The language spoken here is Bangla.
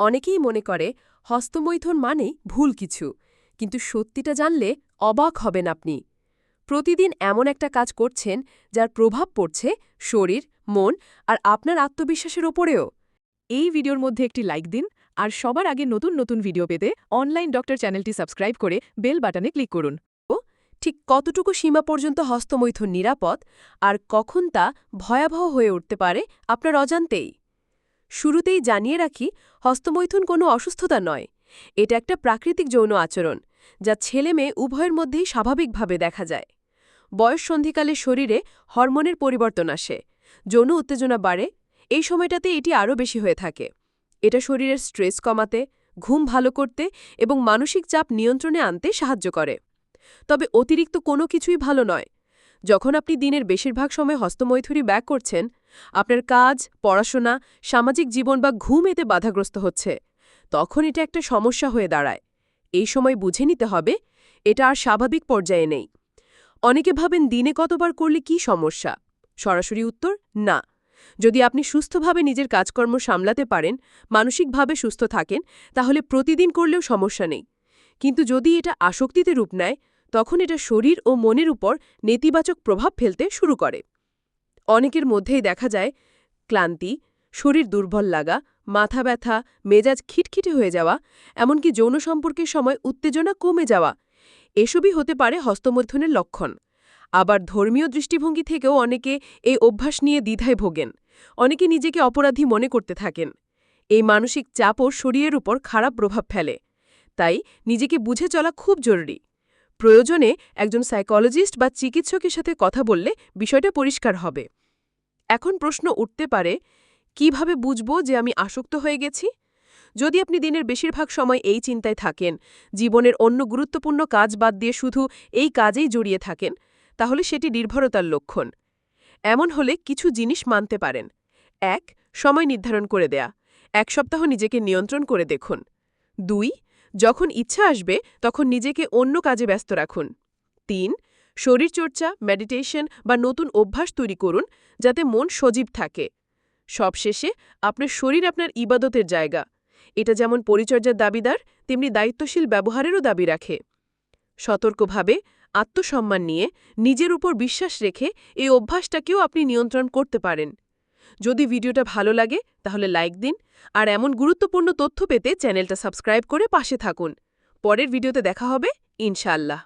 অনেকেই মনে করে হস্তমৈথুন মানেই ভুল কিছু, কিন্তু সত্যিটা জানলে অবাক হবেন আপনি। প্রতিদিন এমন একটা কাজ করছেন যার প্রভাব পড়ছে শরীর, মন আর আপনার আত্মবিশ্বাসের ওপরেও। এই ভিডিওর মধ্যে একটি লাইক দিন আর সবার আগে নতুন নতুন ভিডিও পেতে অনলাইন ডক্টর চ্যানেলটি সাবস্ক্রাইব করে বেল বাটনে ক্লিক করুন। ও, ঠিক কতটুকু সীমা পর্যন্ত হস্তমৈথুন নিরাপদ আর কখন তা ভয়াবহ হয়ে উঠতে পারে আপনার অজান্তেই। শুরুতেই জানিয়ে রাখি, হস্তমৈথুন কোনো অসুস্থতা নয়। এটা একটা প্রাকৃতিক যৌন আচরণ, যা ছেলে মেয়ে উভয়ের মধ্যেই স্বাভাবিকভাবে দেখা যায়। বয়স সন্ধিকালে শরীরে হরমোনের পরিবর্তন আসে, যৌন উত্তেজনা বাড়ে, এই সময়টাতে এটি আরও বেশি হয়ে থাকে। এটা শরীরের স্ট্রেস কমাতে, ঘুম ভালো করতে এবং মানসিক চাপ নিয়ন্ত্রণে আনতে সাহায্য করে। তবে অতিরিক্ত কোনো কিছুই ভালো নয় যখন আপনি দিনের বেশিরভাগ সময় হস্তমৈথুরি ব্যাক করছেন, আপনার কাজ, পড়াশোনা, সামাজিক জীবন বা ঘুম এতে বাধাগ্রস্ত হচ্ছে, তখন এটা একটা সমস্যা হয়ে দাঁড়ায়। এই সময় বুঝে নিতে হবে, এটা আর স্বাভাবিক পর্যায়ে নেই। অনেকে ভাবেন দিনে কতবার করলে কি সমস্যা? সরাসরি উত্তর, না। যদি আপনি সুস্থভাবে নিজের কাজকর্ম সামলাতে পারেন, মানসিকভাবে সুস্থ থাকেন, তাহলে প্রতিদিন করলেও সমস্যা নেই। কিন্তু যদি এটা আসক্তিতে রূপ নেয় তখন এটা শরীর ও মনের উপর নেতিবাচক প্রভাব ফেলতে শুরু করে। অনেকের মধ্যেই দেখা যায়, ক্লান্তি, শরীর দুর্বল লাগা, মাথা ব্যথা, মেজাজ খিটখিটে হয়ে যাওয়া, এমনকি যৌন সম্পর্কের সময় উত্তেজনা কমে যাওয়া। এসবই হতে পারে হস্তমৈথুনের লক্ষণ। আবার ধর্মীয় দৃষ্টিভঙ্গি থেকেও অনেকে এই অভ্যাস নিয়ে দ্বিধায় ভোগেন। অনেকে নিজেকে অপরাধী মনে করতে থাকেন। এই মানসিক চাপও শরীরের উপর খারাপ প্রভাব ফেলে। তাই নিজেকে বুঝে চলা খুব জরুরি। প্রয়োজনে একজন সাইকোলজিস্ট বা চিকিৎসকের সাথে কথা বললে বিষয়টা পরিষ্কার হবে। এখন প্রশ্ন উঠতে পারে, কীভাবে বুঝব যে আমি আসক্ত হয়ে গেছি? যদি আপনি দিনের বেশিরভাগ সময় এই চিন্তায় থাকেন, জীবনের অন্য গুরুত্বপূর্ণ কাজ বাদ দিয়ে শুধু এই কাজেই জড়িয়ে থাকেন, তাহলে সেটি নির্ভরতার লক্ষণ। এমন হলে কিছু জিনিস মানতে পারেন। এক, সময় নির্ধারণ করে দেয়া। এক সপ্তাহ নিজেকে নিয়ন্ত্রণ করে দেখুন। দুই যখন ইচ্ছা আসবে, তখন নিজেকে অন্য কাজে ব্যস্ত রাখুন। তিন, শরীরচর্চা মেডিটেশন বা নতুন অভ্যাস তৈরি করুন, যাতে মন সজীব থাকে। সবশেষে, আপনার শরীর আপনার ইবাদতের জায়গা। এটা যেমন পরিচর্যার দাবিদার, তেমনি দায়িত্বশীল ব্যবহারেরও দাবি রাখে। সতর্কভাবে, আত্মসম্মান নিয়ে নিজের উপর বিশ্বাস রেখে এই অভ্যাসটাকেও আপনি নিয়ন্ত্রণ করতে পারেন। যদি ভিডিওটা ভালো লাগে, তাহলে লাইক দিন। আর এমন গুরুত্বপূর্ণ তথ্য পেতে চ্যানেলটা সাবস্ক্রাইব করে পাশে থাকুন। পরের ভিডিওতে দেখা হবে ইনশাল্লাহ